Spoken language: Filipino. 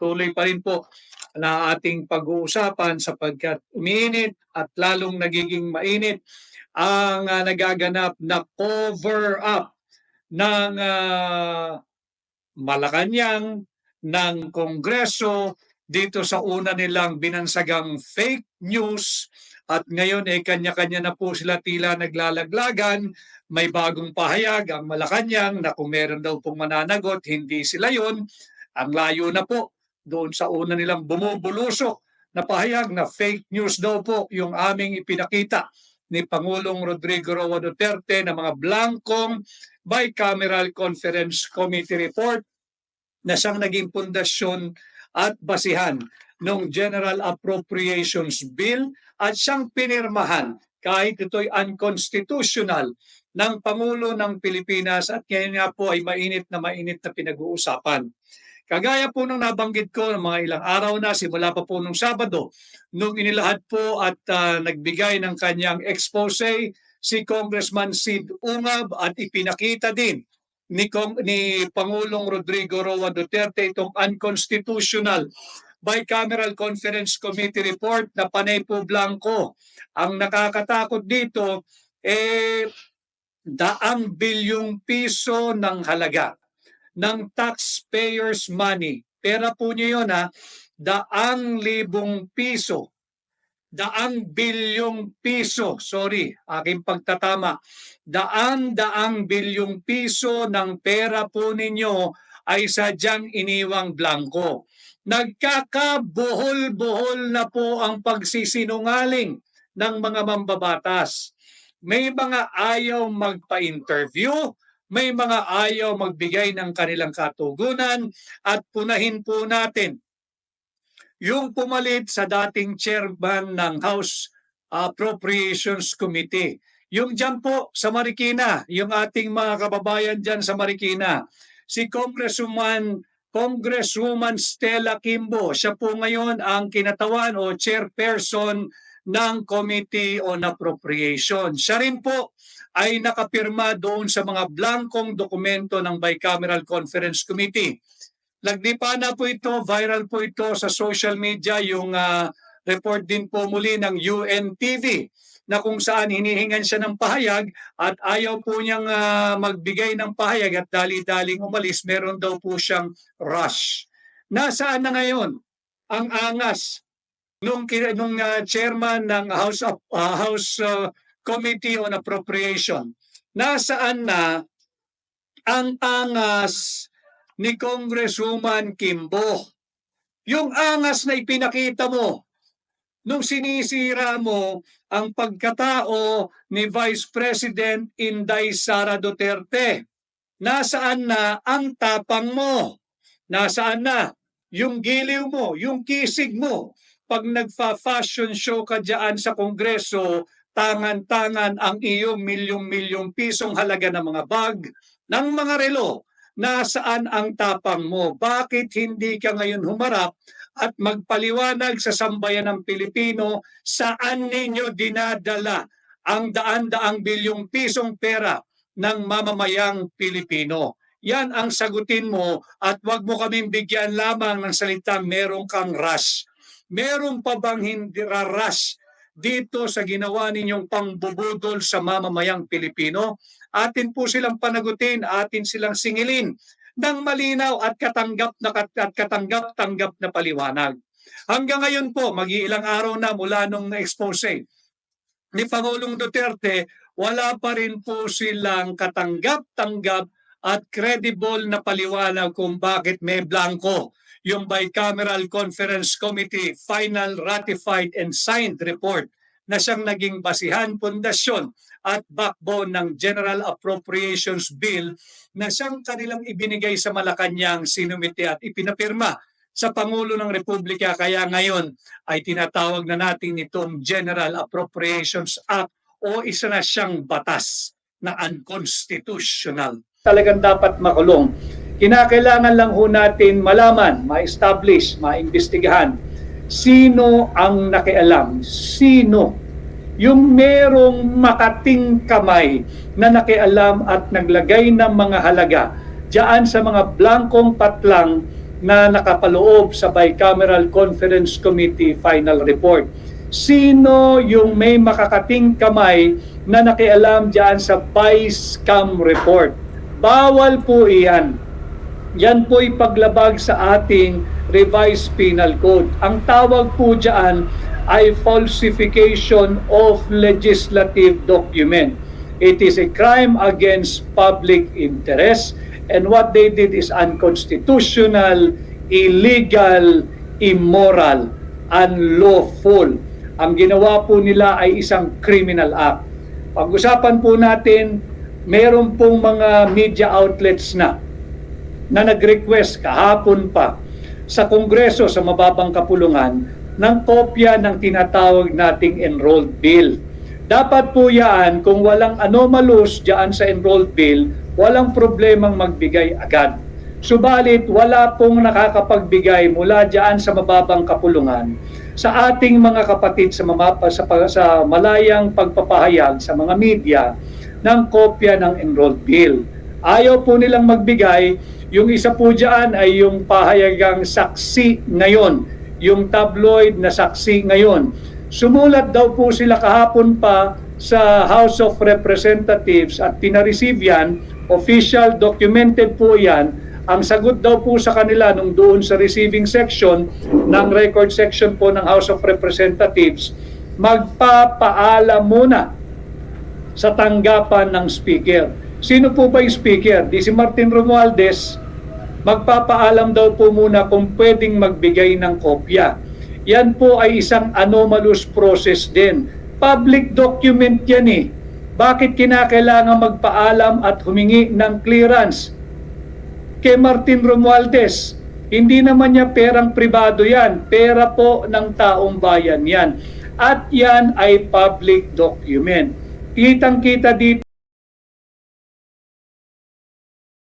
patuloy pa rin po na ating pag-uusapan sapagkat umiinit at lalong nagiging mainit ang ah, nagaganap na cover up ng ah, Malacanang, ng Kongreso dito sa una nilang binansagang fake news at ngayon ay kanya-kanya na po sila tila naglalaglagan. May bagong pahayag ang Malacanang na kung meron daw pong mananagot, hindi sila yon. Ang layo na po doon sa una nilang bumubulusok na pahayag na fake news daw po yung aming ipinakita ni Pangulong Rodrigo Roa Duterte na mga blankong bicameral conference committee report na siyang naging pundasyon at basihan ng General Appropriations Bill at siyang pinirmahan kahit ito'y unconstitutional ng Pangulo ng Pilipinas at ngayon nga po ay mainit na mainit na pinag-uusapan. Kagaya po ng nabanggit ko ng mga ilang araw na simula pa po nung Sabado nung inilahad po at ah, nagbigay ng kanyang expose si Congressman Sid Ungab at ipinakita din ni, Kong, ni Pangulong Rodrigo Roa Duterte itong unconstitutional bicameral conference committee report na panay po blanco. Ang nakakatakot dito eh daang bilyong piso ng halaga ng taxpayers money. Pera po niyo yun ha, daang libong piso. Daang bilyong piso, sorry, aking pagtatama. Daan-daang bilyong piso ng pera po ninyo ay sadyang iniwang blanco. Nagkakabuhol-buhol na po ang pagsisinungaling ng mga mambabatas. May mga ayaw magpa-interview, may mga ayaw magbigay ng kanilang katugunan at punahin po natin yung pumalit sa dating chairman ng House Appropriations Committee. Yung dyan po sa Marikina, yung ating mga kababayan dyan sa Marikina, si Congresswoman Congresswoman Stella Kimbo. Siya po ngayon ang kinatawan o chairperson ng Committee on Appropriation. Siya rin po ay nakapirma doon sa mga blankong dokumento ng Bicameral Conference Committee. Nagdipa na po ito, viral po ito sa social media, yung ah, report din po muli ng UNTV na kung saan hinihingan siya ng pahayag at ayaw po niyang ah, magbigay ng pahayag at dali-daling umalis, meron daw po siyang rush. Nasaan na ngayon ang angas nung, nung ah, chairman ng House of ah, House ah, Committee on Appropriation? Nasaan na ang angas ni Congresswoman Kimbo? Yung angas na ipinakita mo nung sinisira mo ang pagkatao ni Vice President Inday Sara Duterte. Nasaan na ang tapang mo? Nasaan na yung giliw mo, yung kisig mo? Pag nagfa-fashion show ka dyan sa Kongreso, tangan-tangan ang iyong milyong-milyong pisong halaga ng mga bag, ng mga relo. Nasaan ang tapang mo? Bakit hindi ka ngayon humarap at magpaliwanag sa sambayan ng Pilipino saan ninyo dinadala ang daan-daang bilyong pisong pera ng mamamayang Pilipino. Yan ang sagutin mo at wag mo kaming bigyan lamang ng salitang merong kang rush. Meron pa bang hindi rush dito sa ginawa ninyong pangbubudol sa mamamayang Pilipino? Atin po silang panagutin, atin silang singilin ng malinaw at katanggap na at katanggap-tanggap na paliwanag. Hanggang ngayon po, mag-iilang araw na mula nung na-expose ni Pangulong Duterte, wala pa rin po silang katanggap-tanggap at credible na paliwanag kung bakit may blanco yung Bicameral Conference Committee Final Ratified and Signed Report na siyang naging basihan, pundasyon at backbone ng General Appropriations Bill na siyang kanilang ibinigay sa Malacanang, sinumite at ipinapirma sa Pangulo ng Republika. Kaya ngayon ay tinatawag na natin itong General Appropriations Act o isa na siyang batas na unconstitutional. Talagang dapat makulong. Kinakailangan lang ho natin malaman, ma-establish, maimbestigahan sino ang nakialam, sino yung merong makating kamay na nakialam at naglagay ng mga halaga diyan sa mga blankong patlang na nakapaloob sa Bicameral Conference Committee final report. Sino yung may makakating kamay na nakialam dyan sa Vice report? Bawal po iyan. Yan po ipaglabag sa ating revised penal code. Ang tawag po dyan ay falsification of legislative document. It is a crime against public interest and what they did is unconstitutional, illegal, immoral, unlawful. Ang ginawa po nila ay isang criminal act. Pag-usapan po natin, meron pong mga media outlets na na nag-request kahapon pa sa Kongreso sa mababang kapulungan ng kopya ng tinatawag nating enrolled bill. Dapat po yan, kung walang anomalous dyan sa enrolled bill, walang problemang magbigay agad. Subalit, wala pong nakakapagbigay mula dyan sa mababang kapulungan sa ating mga kapatid sa, mamapa, sa, sa malayang pagpapahayag sa mga media ng kopya ng enrolled bill. Ayaw po nilang magbigay. Yung isa po dyan ay yung pahayagang saksi ngayon, yung tabloid na saksi ngayon. Sumulat daw po sila kahapon pa sa House of Representatives at pinareceive yan, official documented po yan, ang sagot daw po sa kanila nung doon sa receiving section ng record section po ng House of Representatives, magpapaalam muna sa tanggapan ng speaker. Sino po ba yung speaker? Di si Martin Romualdez, magpapaalam daw po muna kung pwedeng magbigay ng kopya. Yan po ay isang anomalous process din. Public document yan eh. Bakit kinakailangan magpaalam at humingi ng clearance? Kay Martin Romualdez, hindi naman niya perang pribado yan. Pera po ng taong bayan yan. At yan ay public document. Kitang-kita dito